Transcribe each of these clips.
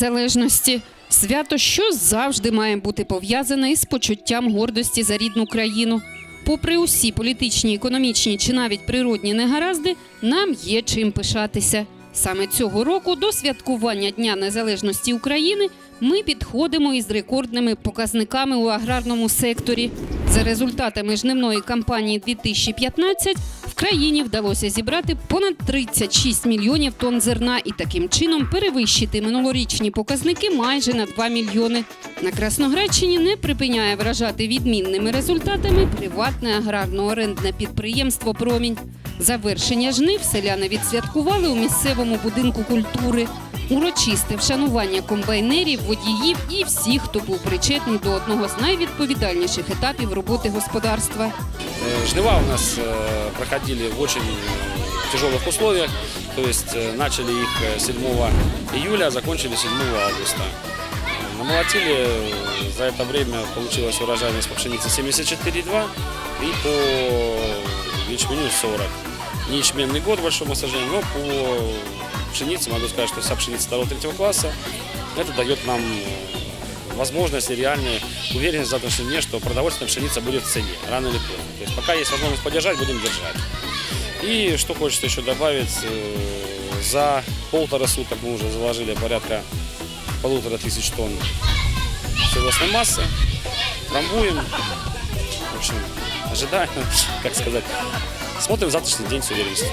Незалежності. Свято, що завжди має бути пов'язане із почуттям гордості за рідну країну. Попри усі політичні, економічні чи навіть природні негаразди, нам є чим пишатися. Саме цього року до святкування Дня Незалежності України ми підходимо із рекордними показниками у аграрному секторі. За результатами жнивної кампанії 2015 в країні вдалося зібрати понад 36 мільйонів тонн зерна і таким чином перевищити минулорічні показники майже на 2 мільйони. На Красноградщині не припиняє вражати відмінними результатами приватне аграрно-орендне підприємство Промінь. Завершення жнив селяни відсвяткували у місцевому будинку культури Урочисте вшанування комбайнерів, водіїв і всіх, хто був причетний до одного з найвідповідальніших етапів роботи господарства. Э, Жнива у нас э, проходили в очень э, тяжелых условиях, то есть э, начали их э, 7 июля, а закончили 7 августа. Э, Намолотили э, за это время, получилась урожайность по пшенице 74,2 и по ячменю 40. Не ячменный год, к большому сожалению, но по пшенице могу сказать, что вся пшеница 2-3 класса, это дает нам э, возможность и реальную уверенность в завтрашнем дне, что продовольственная пшеница будет в цене, рано или поздно. То есть пока есть возможность поддержать, будем держать. И что хочется еще добавить, э, за полтора суток мы уже заложили порядка полутора тысяч тонн силосной массы, трамбуем, в общем, ожидаем, как сказать, смотрим завтрашний день с уверенностью.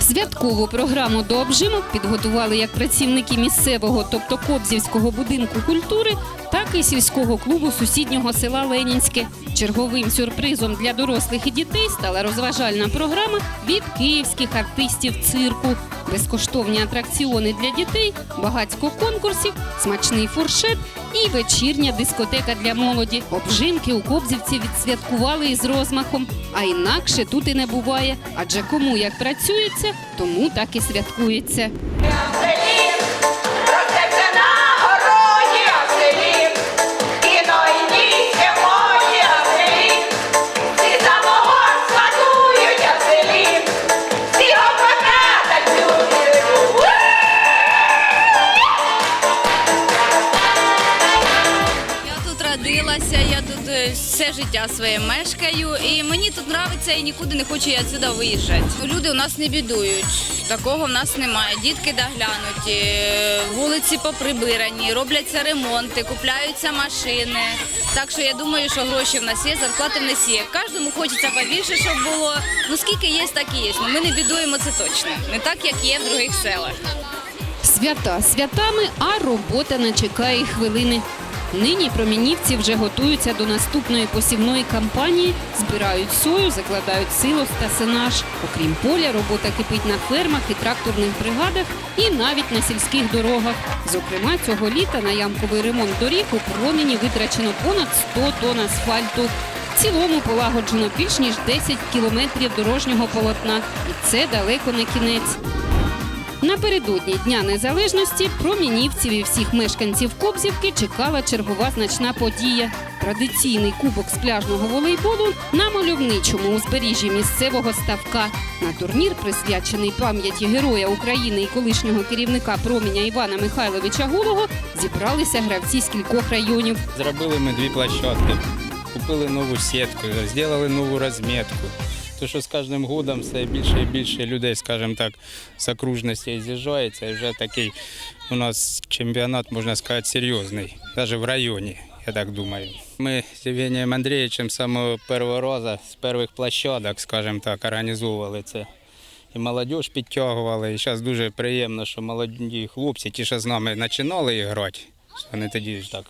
Святкову програму до обжимок підготували як працівники місцевого, тобто Кобзівського будинку культури, так і сільського клубу сусіднього села Ленінське. Черговим сюрпризом для дорослих і дітей стала розважальна програма від київських артистів цирку. Безкоштовні атракціони для дітей, багатько конкурсів, смачний фуршет і вечірня дискотека для молоді. Обжимки у Кобзівці відсвяткували із розмахом. А інакше тут і не буває. Адже кому як працюється, тому так і святкується. Все життя своє мешкаю, і мені тут подобається і нікуди не хочу я відсюди виїжджати. Люди у нас не бідують, такого в нас немає. Дітки доглянуті, вулиці поприбирані, робляться ремонти, купляються машини. Так що я думаю, що гроші в нас є, зарплати в нас є. Кожному хочеться побільше, щоб було. Ну скільки є, так і є. Ну, ми не бідуємо це точно. Не так, як є в других селах. Свята святами, а робота не чекає хвилини. Нині промінівці вже готуються до наступної посівної кампанії, збирають сою, закладають силос та сенаж. Окрім поля, робота кипить на фермах і тракторних бригадах, і навіть на сільських дорогах. Зокрема, цього літа на ямковий ремонт доріг у проміні витрачено понад 100 тонн асфальту. В цілому полагоджено більш ніж 10 кілометрів дорожнього полотна, і це далеко не кінець. Напередодні Дня Незалежності промінівців і всіх мешканців Кобзівки чекала чергова значна подія. Традиційний кубок з пляжного волейболу на мальовничому узбережжі місцевого ставка. На турнір, присвячений пам'яті героя України і колишнього керівника проміня Івана Михайловича Гулого, зібралися гравці з кількох районів. Зробили ми дві площадки, купили нову сітку, зробили нову розмітку. То, що з кожним годом все більше і більше людей, скажімо так, з окружності з'їжджається. І вже такий у нас чемпіонат, можна сказати, серйозний, навіть в районі, я так думаю. Ми з Євгенієм Андрійовичем самого першого разу, з перших площадок, скажімо так, організовували це. І молодь підтягували. І зараз дуже приємно, що молоді хлопці, ті, що з нами починали грати, вони тоді ж так,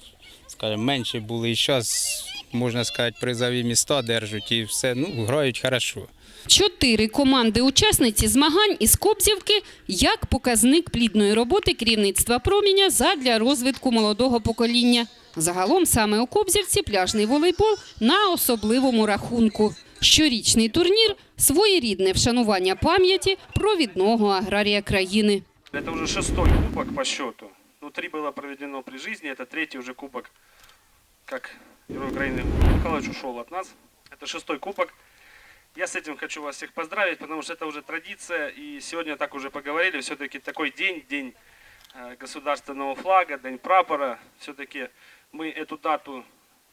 скажімо, менші були. І зараз, можна сказати, призові міста держать і все, ну, грають хорошо. Чотири команди-учасниці змагань із Кобзівки як показник плідної роботи керівництва проміня задля розвитку молодого покоління. Загалом саме у Кобзівці пляжний волейбол на особливому рахунку. Щорічний турнір своєрідне вшанування пам'яті провідного аграрія країни. Это уже шестой кубок по счету. Ну, три было проведено при жизни, это третий уже кубок, как Герой Украины Михайлович ушел от нас. Это шестой кубок. Я с этим хочу вас всех поздравить, потому что это уже традиция, и сегодня так уже поговорили, все-таки такой день, день э, государственного флага, День прапора. Все-таки мы эту дату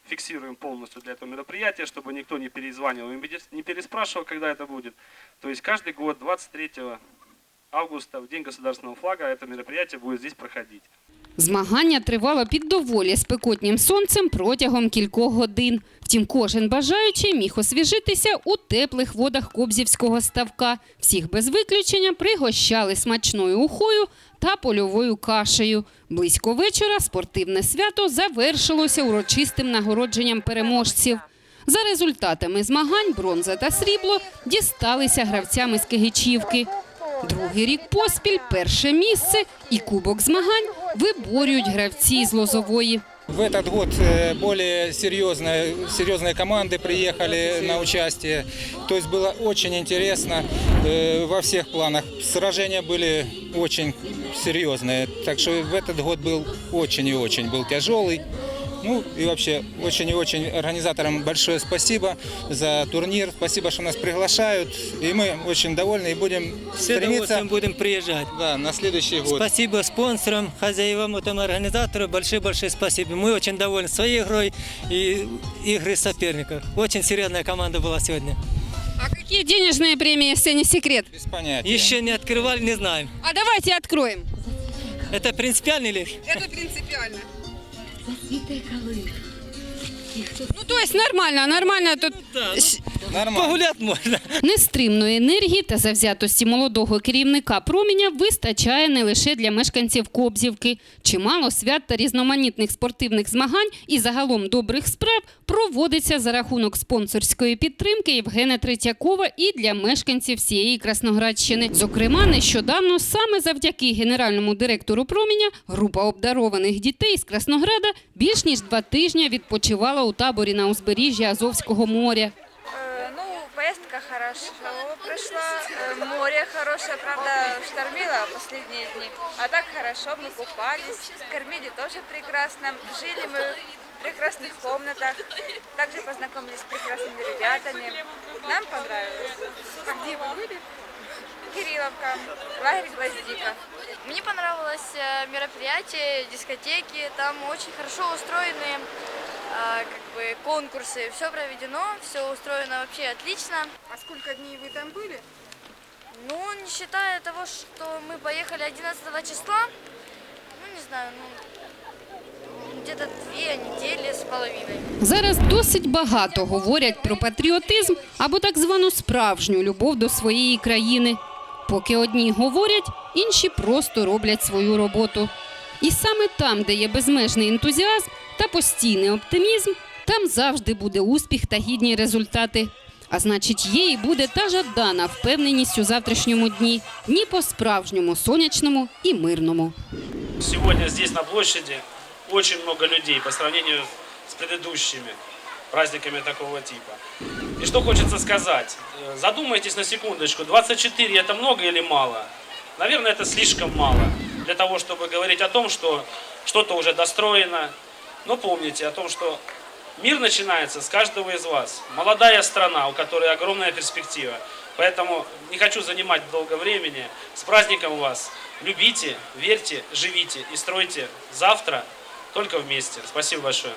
фиксируем полностью для этого мероприятия, чтобы никто не перезванивал и не переспрашивал, когда это будет. То есть каждый год 23 августа, в День государственного флага, это мероприятие будет здесь проходить. Змагання тривало під доволі спекотнім сонцем протягом кількох годин. Втім, кожен бажаючий міг освіжитися у теплих водах Кобзівського ставка. Всіх без виключення пригощали смачною ухою та польовою кашею. Близько вечора спортивне свято завершилося урочистим нагородженням переможців. За результатами змагань бронза та срібло дісталися гравцям із Кигичівки. Другий рік поспіль перше місце і кубок змагань виборюють гравці з Лозової. В этот год э, более серьезные, серьезные команды приехали на участие. То есть было очень интересно э, во всех планах. Сражения были очень серьезные. Так что в этот год был очень и очень был тяжелый. Ну и вообще очень и очень организаторам большое спасибо за турнир. Спасибо, что нас приглашают. И мы очень довольны и будем С стремиться будем приезжать. да, на следующий год. Спасибо спонсорам, хозяевам, этому организатору. Большое-большое спасибо. Мы очень довольны своей игрой и игрой соперников. Очень серьезная команда была сегодня. А какие денежные премии, если не секрет? Без понятия. Еще не открывали, не знаем. А давайте откроем. Это принципиальный ли? Это принципиально. засвіти калина. Ну, то есть нормально, нормально тут Нормально. Погулять можно. Нестримної енергії та завзятості молодого керівника проміня вистачає не лише для мешканців Кобзівки. Чимало свят та різноманітних спортивних змагань і загалом добрих справ проводиться за рахунок спонсорської підтримки Євгена Третьякова і для мешканців всієї Красноградщини. Зокрема, нещодавно саме завдяки генеральному директору проміня група обдарованих дітей з Краснограда більш ніж два тижні відпочивала у таборі на узбережжі Азовського моря. Э, Ну, поездка хорошо прошла, э, море хорошее, правда, штормило последние дни. А так хорошо, мы купались, кормили тоже прекрасно, жили мы в прекрасных комнатах, также познакомились с прекрасными ребятами. Нам понравилось. А где вы были? Кирилловка, лагерь Гвоздика. Мне понравилось э, мероприятие, дискотеки, там очень хорошо устроены а, как бы конкурсы, все проведено, все устроено вообще отлично. А сколько дней вы там были? Ну, не считая того, что мы поехали 11 числа, ну не знаю, ну где-то две недели с половиной. Зараз досить багато говорять про патріотизм або так звану справжню любов до своєї країни. Поки одні говорять, інші просто роблять свою роботу. І саме там, де є безмежний ентузіазм та постійний оптимізм, там завжди буде успіх та гідні результати. А значить, є і буде та жадана впевненість у завтрашньому дні, дні по-справжньому сонячному і мирному. Сегодня здесь на площади очень много людей по сравнению с предыдущими праздниками такого типа. И что хочется сказать? Э, Задумайтесь на секундочку, 24 это много или мало? Наверное, это слишком мало для того, чтобы говорить о том, что что-то уже достроено. Но помните о том, что мир начинается с каждого из вас. Молодая страна, у которой огромная перспектива. Поэтому не хочу занимать долго времени. С праздником вас. Любите, верьте, живите и стройте завтра только вместе. Спасибо большое.